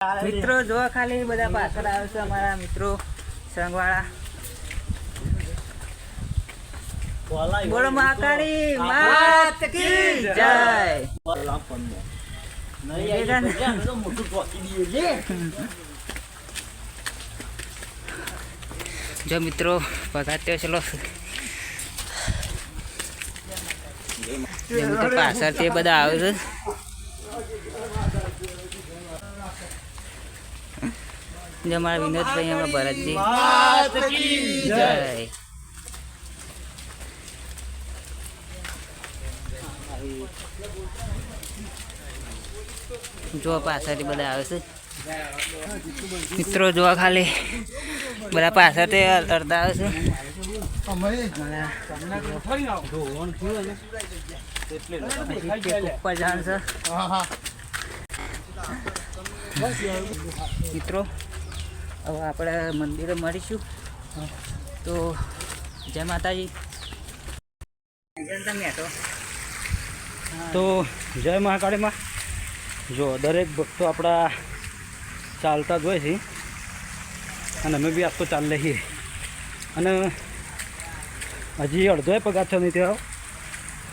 મિત્રો જો ખાલી બધા પાછળ આવે છે અમારા મિત્રો સંગવાળા. બોલો મહાકાળી માત કી જય. જો મિત્રો પગાત્યો ચલો. જે મિત્રો પાછળથી બધા આવે છે. જે અમારા વિનોદભાઈ અમારા ભરતજી. જય. જો પાછળથી બધા આવે છે. મિત્રો જોવા ખાલી બધા પાછળથી અડધા આવે છે. ઉપર જવાનું છે. મિત્રો હવે આપણે મંદિરે મળીશું. તો જય માતાજી. તો જય મહાકાળીમાં જો દરેક ભક્તો આપણા ચાલતા જ હોય છે. અને અમે બી આજ તો લઈએ. છીએ અને હજી અડધોય પગાર થયો નહીં થયો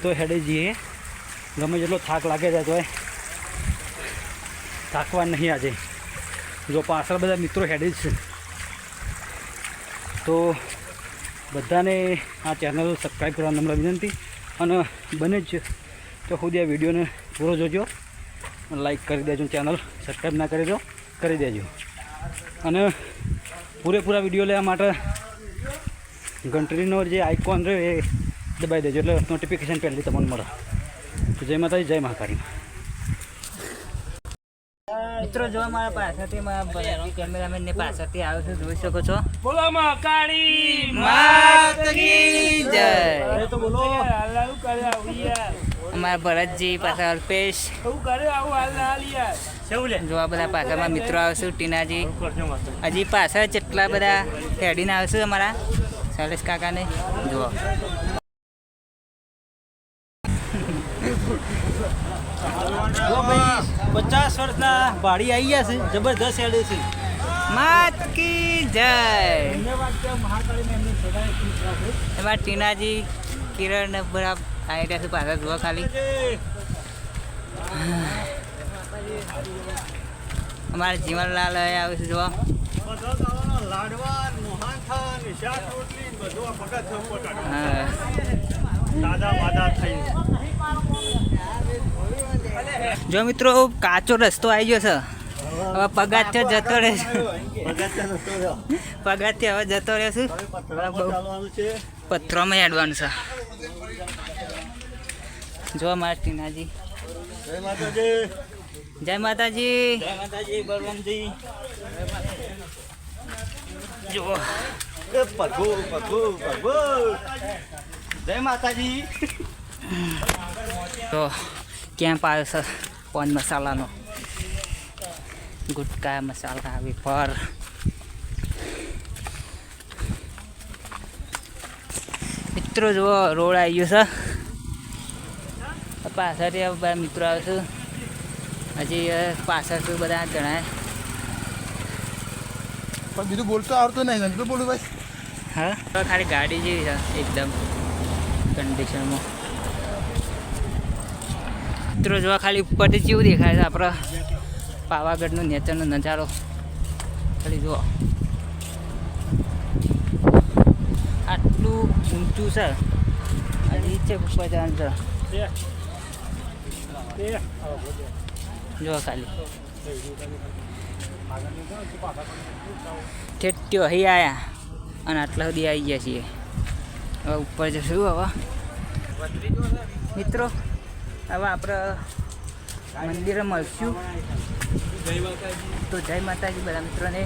તો હેડે જઈએ. ગમે જેટલો થાક લાગે જાય તો થાકવા નહીં આજે. જો પાછળ બધા મિત્રો હેડે છે. તો બધાને આ ચેનલ સબસ્ક્રાઈબ કરવા નમ્ર વિનંતી અને બને જ તો સુધી આ વિડીયોને પૂરો જોજો. લાઈક કરી દેજો ચેનલ સબસ્ક્રાઈબ ના કરી દો કરી દેજો. અને પૂરેપૂરા વીડિયો લેવા માટે ઘંટડીનો જે આઇકોન રહ્યો એ દબાઈ દેજો એટલે નોટિફિકેશન પહેલી તમને મળે. જય માતાજી, જય મહાકાળી. મિત્રો જો મારા પાછળથી મારા કેમેરામેન ને પાછળથી આવે છે જોઈ શકો છો. બોલો મહાકાળી માત કી જય. તો બોલો. હાલ હાલ કરે આવું યાર. અમારા ભરતજી પાછળ અલ્પેશ. શું કરે આવું હાલ હાલ યાર? શું લે? જો આ બધા પાછળમાં મિત્રો આવશું ટીનાજી. હજી પાછળ જેટલા બધા હેડીને આવશે અમારા. શૈલેષ કાકાને. જુઓ. પચાસ વર્ષના ભાડી આવી ગયા છે જબરદસ્ત હેડે છે. માત કી જય. એમાં ટીનાજી કિરણ ને બધા આવી રહ્યા છે પાછળ જોવા ખાલી. અમારા જીવનલાલ આવે છે જુઓ હા. જો મિત્રો કાચો રસ્તો આવી ગયો છે. હવે પગાથિયો જતો રહે છે. પગાથિયો હવે જતો રહે છે. પથ્થરોમાં હેડવાનું છે. જો માર્ટિનાજી જય માતાજી જય માતાજી. જય માતાજી બળવંતજી જુઓ પગો પગો પગો જય માતાજી. તો કેમ્પ આવ્યો છે. પાન મસાલાનો. ગુટકા મસાલા વેફર. મિત્રો જુઓ રોડ આવી ગયો છે. પાછળથી બધા મિત્રો આવશું હજી પાછળ પાછળથી બધા જણાય પણ બીજું બોલતો આવડતું નહીં નથી બોલું ભાઈ. હા? ખાલી ગાડી જેવી છે એકદમ કન્ડિશનમાં મિત્રો જોવા ખાલી ઉપરથી જેવું દેખાય છે આપણા પાવાગઢનો નેચરનો નજારો. ખાલી જુઓ. આટલું ઊંચું છે. હજી છે ઉપર જવાનું જુઓ ખાલી. ઠેઠ્યો, અહીં આવ્યા અને આટલા સુધી આવી ગયા છીએ. હવે ઉપર જશું હવે. મિત્રો હવે આપણે મંદિરે મળશું. તો જય માતાજી બધા મિત્રોને.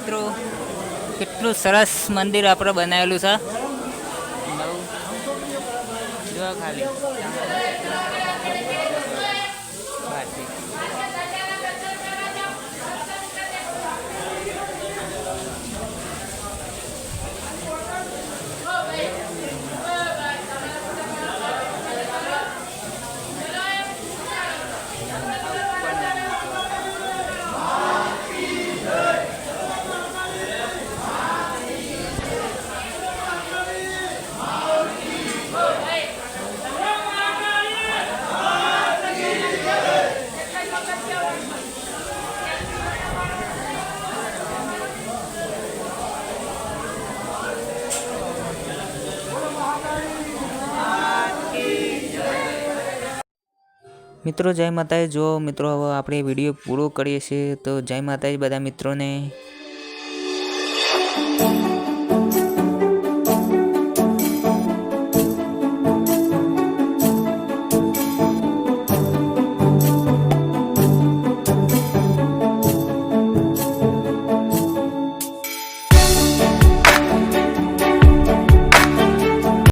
મિત્રો કેટલું સરસ મંદિર આપણે બનાવેલું છે. ખાલી. મિત્રો, જય માતાજી. જો મિત્રો, હવે આપણે વીડિયો પૂરો કરીએ છીએ, તો જય માતાજી બધા મિત્રોને.